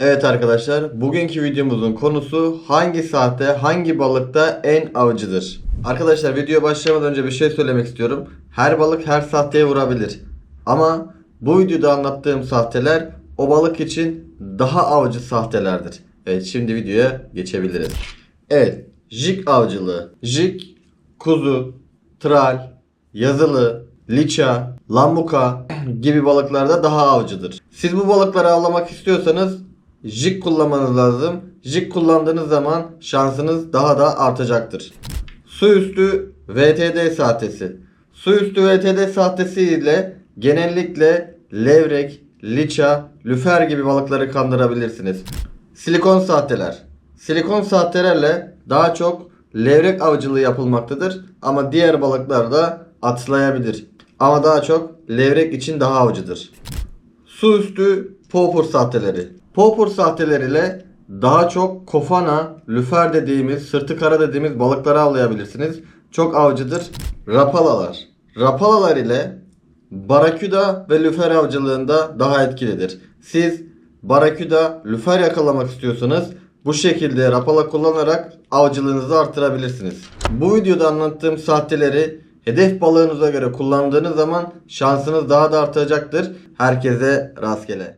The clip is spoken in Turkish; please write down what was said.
Evet arkadaşlar, bugünkü videomuzun konusu hangi sahte, hangi balıkta en avcıdır? Arkadaşlar video başlamadan önce bir şey söylemek istiyorum. Her balık her sahteye vurabilir. Ama bu videoda anlattığım sahteler o balık için daha avcı sahtelerdir. Evet şimdi videoya geçebiliriz. Evet, jig avcılığı. Jig, kuzu, tral, yazılı, liça, lambuka gibi balıklarda daha avcıdır. Siz bu balıkları avlamak istiyorsanız jig kullanmanız lazım. Jig kullandığınız zaman şansınız daha da artacaktır. Su üstü VTD sahtesi. Su üstü VTD sahtesi ile genellikle levrek, liça, lüfer gibi balıkları kandırabilirsiniz. Silikon sahteler. Silikon sahtelerle daha çok levrek avcılığı yapılmaktadır ama diğer balıklar da atlayabilir. Ama daha çok levrek için daha avcıdır. Su üstü popur sahteleri. Popur sahteleri ile daha çok kofana, lüfer dediğimiz, sırtı kara dediğimiz balıkları avlayabilirsiniz. Çok avcıdır. Rapalalar. Rapalalar ile baraküda ve lüfer avcılığında daha etkilidir. Siz baraküda, lüfer yakalamak istiyorsanız bu şekilde rapala kullanarak avcılığınızı artırabilirsiniz. Bu videoda anlattığım sahteleri hedef balığınıza göre kullandığınız zaman şansınız daha da artacaktır. Herkese rastgele.